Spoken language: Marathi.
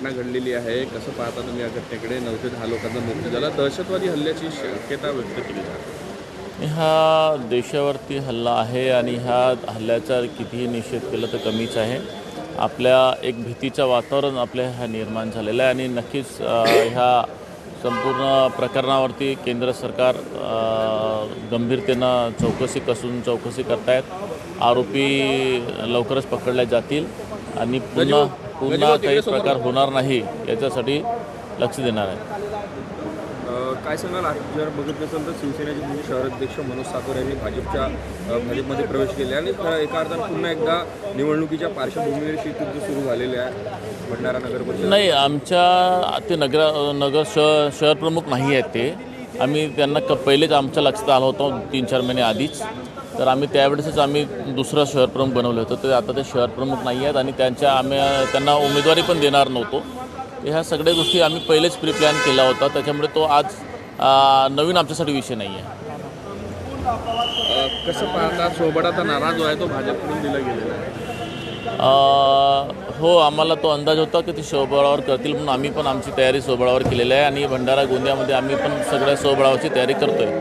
घटना घडलेली आहे. कसं पाहता तुम्ही या घटनेकडे नऊ ते दहा लोकांचा मृत्यू झाला. दहशतवादी हल्ल्याची शक्यता व्यक्त केली जाते हा देशावरती हल्ला आहे आणि ह्या हल्ल्याचा कितीही निषेध केला तर कमीच आहे. आपल्या एक भीतीचं वातावरण आपल्या ह्या निर्माण झालेलं आहे आणि नक्कीच ह्या संपूर्ण प्रकरणावरती केंद्र सरकार गंभीरतेनं चौकशी कसून चौकशी करतायत. आरोपी लवकरच पकडले जातील आणि पुन्हा पुन्हा काही प्रकार होणार नाही याच्यासाठी लक्ष देणार आहे. काय सांगाल? आज जर बघितलं असेल तर शिवसेनेचे तुमचे शहराध्यक्ष मनोज सातोर यांनी भाजपच्या भाजपमध्ये प्रवेश केले आणि खरं एका अर्थानं पुन्हा एकदा निवडणुकीच्या पार्श्वभूमीवर शीतयुद्ध सुरू झालेले आहे. भंडारा नगर नाही आमच्या ते नगर नगर शहर शहर प्रमुख नाही आहेत ते. आम्ही त्यांना क पहिलेच आमच्या लक्षात आलं होतं तीन चार महिने आधीच. तर आम्ही त्यावेळेसच आम्ही दुसरं शहर प्रमुख बनवलं होतं. तर आता ते शहर प्रमुख नाही आहेत आणि त्यांच्या आम्ही त्यांना उमेदवारी पण देणार नव्हतो. ह्या सगळ्या गोष्टी आम्ही पहिलेच प्री प्लॅन केला होता. त्याच्यामुळे तो आज नवीन आमच्यासाठी विषय नाही आहे. कसं पाहता? सोबडाचा नारा जो आहे तो भाजपकडून दिला गेलेला आहे. हो आम्हाला तो अंदाज होता की ते सोबळावर करतील म्हणून आम्ही पण आमची तयारी सोबळावर केलेली आहे आणि भंडारा गोंदियामध्ये आम्ही पण सगळ्या सोबळावरची तयारी करतो आहे